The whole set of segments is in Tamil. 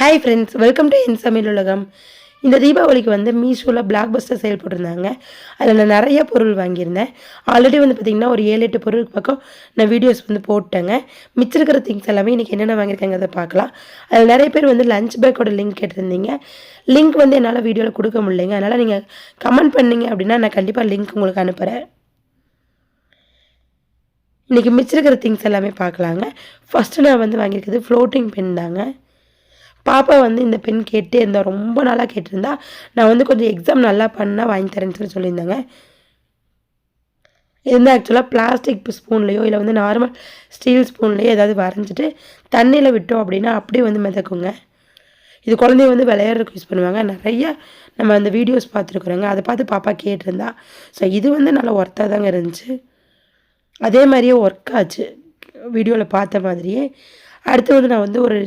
ஹாய் ஃப்ரெண்ட்ஸ் வெல்கம் டு என் சமையல் உலகம் இந்த தீபாவளிக்கு வந்து மீஷோவில் பிளாக் பஸ்டர் செயல் போட்டிருந்தாங்க. அதில் நான் நிறைய பொருள் வாங்கியிருந்தேன். ஆல்ரெடி வந்து பார்த்திங்கன்னா ஒரு ஏழு எட்டு பொருளுக்கு பக்கம் நான் வீடியோஸ் வந்து போட்டேங்க. மிச்சிருக்கிற திங்ஸ் எல்லாமே இன்றைக்கி என்னென்ன வாங்கியிருக்கேங்கிறத பார்க்கலாம். அதில் நிறைய பேர் வந்து லஞ்ச் பேக்கோட லிங்க் கேட்டிருந்தீங்க. லிங்க் வந்து என்னால் வீடியோவில் கொடுக்க முடியலைங்க. அதனால் நீங்கள் கமெண்ட் பண்ணீங்க அப்படின்னா நான் கண்டிப்பாக லிங்க் உங்களுக்கு அனுப்புகிறேன் இன்றைக்கி மிச்சிருக்கிற திங்ஸ் எல்லாமே பார்க்கலாங்க. ஃபஸ்ட்டு நான் வந்து வாங்கியிருக்கிறது ஃப்ளோட்டிங் பென் தாங்க. பாப்பா வந்து இந்த பென் கேட்டே இருந்தா ரொம்ப நாளாக கேட்டிருந்தா நான் வந்து கொஞ்சம் எக்ஸாம் நல்லா பண்ணால் வாங்கி தரேன்னு சொல்லி சொல்லியிருந்தாங்க. இது வந்து ஆக்சுவலாக பிளாஸ்டிக் ஸ்பூன்லேயோ இல்லை வந்து நார்மல் ஸ்டீல் ஸ்பூன்லேயோ ஏதாவது வரைஞ்சிட்டு தண்ணியில் விட்டோம் அப்படின்னா அப்படியே வந்து மிதக்குங்க. இது குழந்தைய வந்து விளையாடுறதுக்கு யூஸ் பண்ணுவாங்க. நிறைய நம்ம அந்த வீடியோஸ் பார்த்துருக்குறோங்க. அதை பார்த்து பாப்பா கேட்டிருந்தா. ஸோ இது வந்து நல்லா ஒர்த்தாக தாங்க இருந்துச்சு. அதே மாதிரியே ஒர்க் ஆச்சு. வீடியோவில் பார்த்த மாதிரியே. அடுத்து வந்து நான் வந்து ஒரு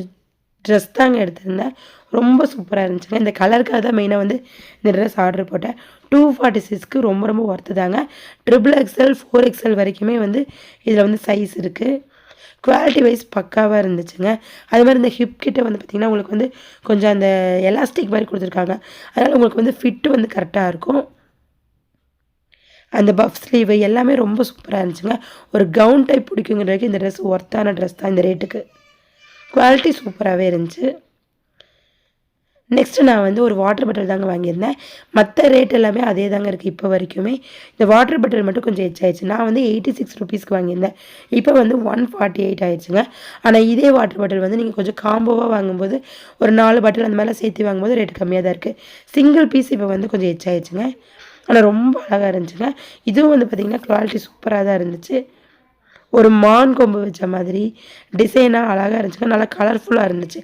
ட்ரெஸ் தாங்க எடுத்திருந்தேன். ரொம்ப சூப்பராக இருந்துச்சுங்க. இந்த கலருக்காக தான் மெயினாக வந்து இந்த ட்ரெஸ் ஆர்டர் போட்டேன். டூ ஃபார்ட்டி சிக்ஸ்க்கு ரொம்ப ரொம்ப ஒர்த்து தாங்க. ட்ரிபிள் எக்ஸ்எல் ஃபோர் எக்ஸ்எல் வரைக்குமே வந்து இதில் வந்து சைஸ் இருக்குது குவாலிட்டி வைஸ் பக்காவாக இருந்துச்சுங்க. அது மாதிரி இந்த ஹிப் கிட்ட வந்து பார்த்திங்கன்னா உங்களுக்கு வந்து கொஞ்சம் அந்த எலாஸ்டிக் மாதிரி கொடுத்துருக்காங்க. அதனால் உங்களுக்கு வந்து ஃபிட்டு வந்து கரெக்டாக இருக்கும். அந்த பஃப் ஸ்லீவு எல்லாமே ரொம்ப சூப்பராக இருந்துச்சுங்க. ஒரு கவுன் டைப் பிடிக்குங்கிற வரைக்கும் இந்த ட்ரெஸ் ஒர்த்தான ட்ரெஸ் தான் இந்த ரேட்டுக்கு குவாலிட்டி சூப்பராகவே இருந்துச்சு. நெக்ஸ்ட்டு நான் வந்து ஒரு வாட்டர் பாட்டில் தாங்க வாங்கியிருந்தேன். மற்ற ரேட் எல்லாமே அதே தாங்க இருக்குது இப்போ வரைக்குமே. இந்த வாட்டர் பாட்டில் மட்டும் கொஞ்சம் எச் ஆயிடுச்சு. நான் வந்து எயிட்டி சிக்ஸ் ருபீஸ்க்கு வாங்கியிருந்தேன். இப்போ வந்து ஒன் ஃபார்ட்டி எயிட் ஆயிடுச்சுங்க. ஆனால் இதே வாட்டர் பாட்டில் வந்து நீங்கள் கொஞ்சம் காம்போவாக வாங்கும்போது ஒரு நாலு பாட்டில் அந்த மாதிரிலாம் சேர்த்து வாங்கும்போது ரேட் கம்மியாக தான் இருக்குது சிங்கிள் பீஸ் இப்போ வந்து கொஞ்சம் எச் ஆயிடுச்சுங்க. ஆனால் ரொம்ப அழகாக இருந்துச்சுங்க. இதுவும் வந்து பார்த்திங்கன்னா குவாலிட்டி சூப்பராக தான் இருந்துச்சு. ஒரு மான் கொம்பு வச்ச மாதிரி டிசைனாக அழகாக இருந்துச்சுங்க நல்லா கலர்ஃபுல்லாக இருந்துச்சு.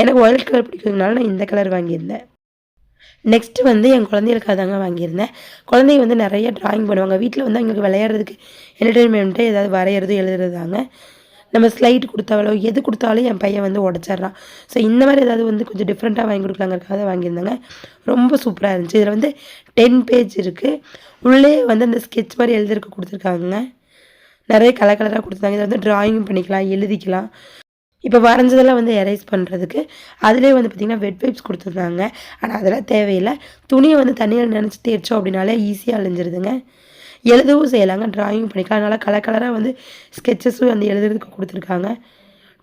எனக்கு ஒயிட் கலர் பிடிக்கிறதுனால நான் இந்த கலர் வாங்கியிருந்தேன். நெக்ஸ்ட்டு வந்து என் குழந்தைகளுக்காக தாங்க வாங்கியிருந்தேன். குழந்தைங்க வந்து நிறைய ட்ராயிங் பண்ணுவாங்க. வீட்டில் வந்து அவங்களுக்கு விளையாடுறதுக்கு என்டர்டெயின்மெண்ட்டு ஏதாவது வரைகிறது எழுதுறதாங்க. நம்ம ஸ்லைட் கொடுத்தாலோ எது கொடுத்தாலும் என் பையன் வந்து உடச்சிட்றான். ஸோ இந்த மாதிரி ஏதாவது வந்து கொஞ்சம் டிஃப்ரெண்ட்டாக வாங்கி கொடுக்கலாங்கிறக்காக தான் வாங்கியிருந்தாங்க. ரொம்ப சூப்பராக இருந்துச்சு. இதில் வந்து டென் பேஜ் இருக்குது உள்ளே வந்து அந்த ஸ்கெட்ச் மாதிரி எழுதிருக்க கொடுத்துருக்காங்க நிறைய கலர் கலராக கொடுத்துருந்தாங்க இதை வந்து ட்ராயிங் பண்ணிக்கலாம் எழுதிக்கலாம். இப்போ வரைஞ்சதெல்லாம் வந்து எரேஸ் பண்ணுறதுக்கு அதிலே வந்து பார்த்திங்கன்னா வெட் வைப்ஸ் கொடுத்துருந்தாங்க. ஆனால் அதெல்லாம் தேவையில்லை. துணியை வந்து தண்ணியில் நினச்சி தேய்ச்சோம் அப்படின்னாலே ஈஸியாக அழிஞ்சிருதுங்க. எழுதவும் செய்யலாங்க. ட்ராயிங் பண்ணிக்கலாம். அதனால் கலர் கலராக வந்து ஸ்கெச்சஸும் வந்து எழுதுறதுக்கு கொடுத்துருக்காங்க.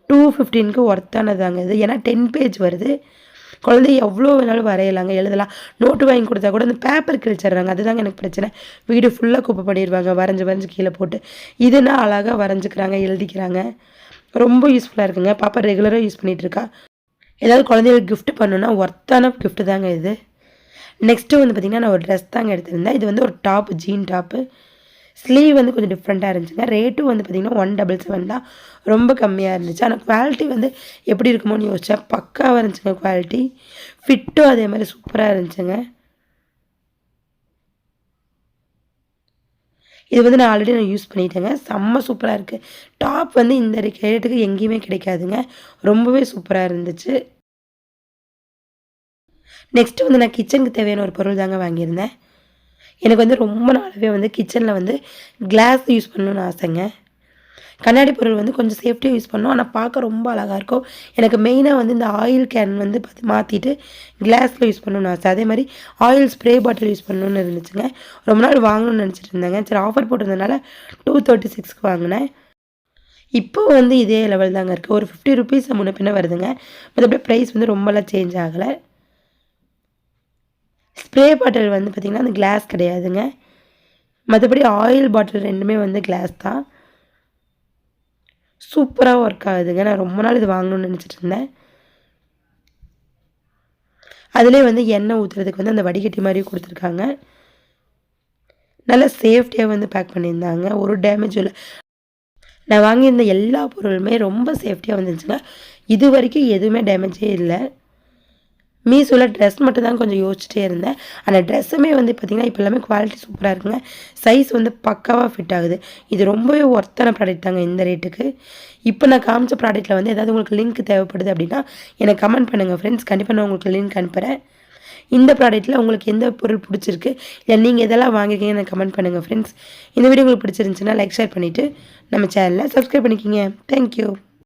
டூ ஃபிஃப்டீனுக்கு ஒர்த்தானதாங்க இது. ஏன்னா டென் பேஜ் வருது. குழந்தை எவ்வளோ வேணாலும் வரையலாங்க எழுதலாம். நோட்டு வாங்கி கொடுத்தா கூட அந்த பேப்பர் கிழிச்சிடுறாங்க அதுதாங்க எனக்கு பிரச்சனை. வீடு ஃபுல்லாக குப்பை பண்ணிடுவாங்க வரைஞ்சி வரைஞ்சி கீழே போட்டு. இதுனா அழகாக வரைஞ்சிக்கிறாங்க எழுதிக்கிறாங்க. ரொம்ப யூஸ்ஃபுல்லாக இருக்குங்க. பாப்பா ரெகுலராக யூஸ் பண்ணிகிட்ருக்கா ஏதாவது குழந்தைகளுக்கு கிஃப்ட் பண்ணுன்னா ஒர்த்தான கிஃப்ட்டு தாங்க இது. நெக்ஸ்ட்டு வந்து பார்த்திங்கன்னா நான் ஒரு ட்ரெஸ் தாங்க எடுத்திருந்தேன். இது வந்து ஒரு டாப்பு ஜீன் டாப்பு ஸ்லீவ் வந்து கொஞ்சம் டிஃப்ரெண்ட்டாக இருந்துச்சுங்க. ரேட்டும் வந்து பார்த்திங்கன்னா ஒன் டபுள் செவன் தான். ரொம்ப கம்மியாக இருந்துச்சு. ஆனால் குவாலிட்டி வந்து எப்படி இருக்குமோன்னு யோசித்தேன் பக்காவாக இருந்துச்சுங்க குவாலிட்டி ஃபிட்டும் அதே மாதிரி சூப்பராக இருந்துச்சுங்க. இது வந்து நான் ஆல்ரெடி நான் யூஸ் பண்ணிட்டேங்க. செம்ம சூப்பராக இருக்குது டாப் வந்து இந்த ரேட்டுக்கு எங்கேயுமே கிடைக்காதுங்க. ரொம்பவே சூப்பராக இருந்துச்சு. நெக்ஸ்ட்டு வந்து நான் கிச்சனுக்கு தேவையான ஒரு பொருள் தாங்க வாங்கியிருந்தேன். எனக்கு வந்து ரொம்ப நாளாகவே வந்து கிச்சனில் வந்து கிளாஸ் யூஸ் பண்ணணும்னு ஆசைங்க. கண்ணாடி பொருள் வந்து கொஞ்சம் சேஃப்டியாக யூஸ் பண்ணோம். ஆனால் பார்க்க ரொம்ப அழகாக இருக்கும். எனக்கு மெயினாக வந்து இந்த ஆயில் கேன் வந்து பார்த்து மாற்றிட்டு கிளாஸில் யூஸ் பண்ணணும்னு ஆசை. அதே மாதிரி ஆயில் ஸ்ப்ரே பாட்டில் யூஸ் பண்ணணும்னு இருந்துச்சுங்க. ரொம்ப நாள் வாங்கணும்னு நினச்சிட்டு இருந்தேங்க. சரி ஆஃபர் போட்டிருந்தனால டூ தேர்ட்டி சிக்ஸ்க்கு வாங்கினேன். இப்போ வந்து இதே லெவல் தாங்க இருக்குது ஒரு ஃபிஃப்டி ருபீஸ் முன்ன பின்ன வருதுங்க. மற்றபடி ப்ரைஸ் வந்து ரொம்பலாம் சேஞ்ச் ஆகலை. ஸ்ப்ரே பாட்டில் வந்து பார்த்திங்கன்னா அந்த கிளாஸ் கிடையாதுங்க. மற்றபடி ஆயில் பாட்டில் ரெண்டுமே வந்து கிளாஸ் தான். சூப்பராக ஒர்க் ஆகுதுங்க. நான் ரொம்ப நாள் இது வாங்கணும்னு நினச்சிட்டு இருந்தேன். அதிலே வந்து எண்ணெய் ஊற்றுறதுக்கு வந்து அந்த வடிகட்டி மாதிரி கொடுத்துருக்காங்க. நல்லா சேஃப்டியாக வந்து பேக் பண்ணியிருந்தாங்க. ஒரு டேமேஜும் இல்லை. நான் வாங்கியிருந்த எல்லா பொருளுமே ரொம்ப சேஃப்டியாக வந்துருந்துச்சுங்க இது வரைக்கும் எதுவுமே டேமேஜே இல்லை. மீஷோவில் ட்ரெஸ் மட்டும் தான் கொஞ்சம் யோசிச்சுட்டே இருந்தேன். அந்த ட்ரெஸ்ஸுமே வந்து பார்த்திங்கன்னா இப்போ எல்லாமே குவாலிட்டி சூப்பராக இருக்குங்க. சைஸ் வந்து பக்காவாக ஃபிட் ஆகுது. இது ரொம்பவே ஒர்த்தான ப்ராடக்ட் தாங்க இந்த ரேட்டுக்கு இப்போ நான் காமிச்ச ப்ராடக்ட்டில் வந்து ஏதாவது உங்களுக்கு லிங்க் தேவைப்படுது அப்படின்னா எனக்கு கமெண்ட் பண்ணுங்கள் ஃப்ரெண்ட்ஸ் கண்டிப்பாக நான் உங்களுக்கு லிங்க் அனுப்புகிறேன் இந்த ப்ராடக்ட்டில் உங்களுக்கு எந்த பொருள் பிடிச்சிருக்கு? இல்லை நீங்கள் இதெல்லாம் வாங்கிருக்கீங்கன்னு எனக்கு கமெண்ட் பண்ணுங்கள் ஃப்ரெண்ட்ஸ் இந்த வீடியோ உங்களுக்கு பிடிச்சிருந்துச்சுன்னா லைக் ஷேர் பண்ணிவிட்டு நம்ம சேனலில் சப்ஸ்கிரைப் பண்ணிக்கிங்க. தேங்க்யூ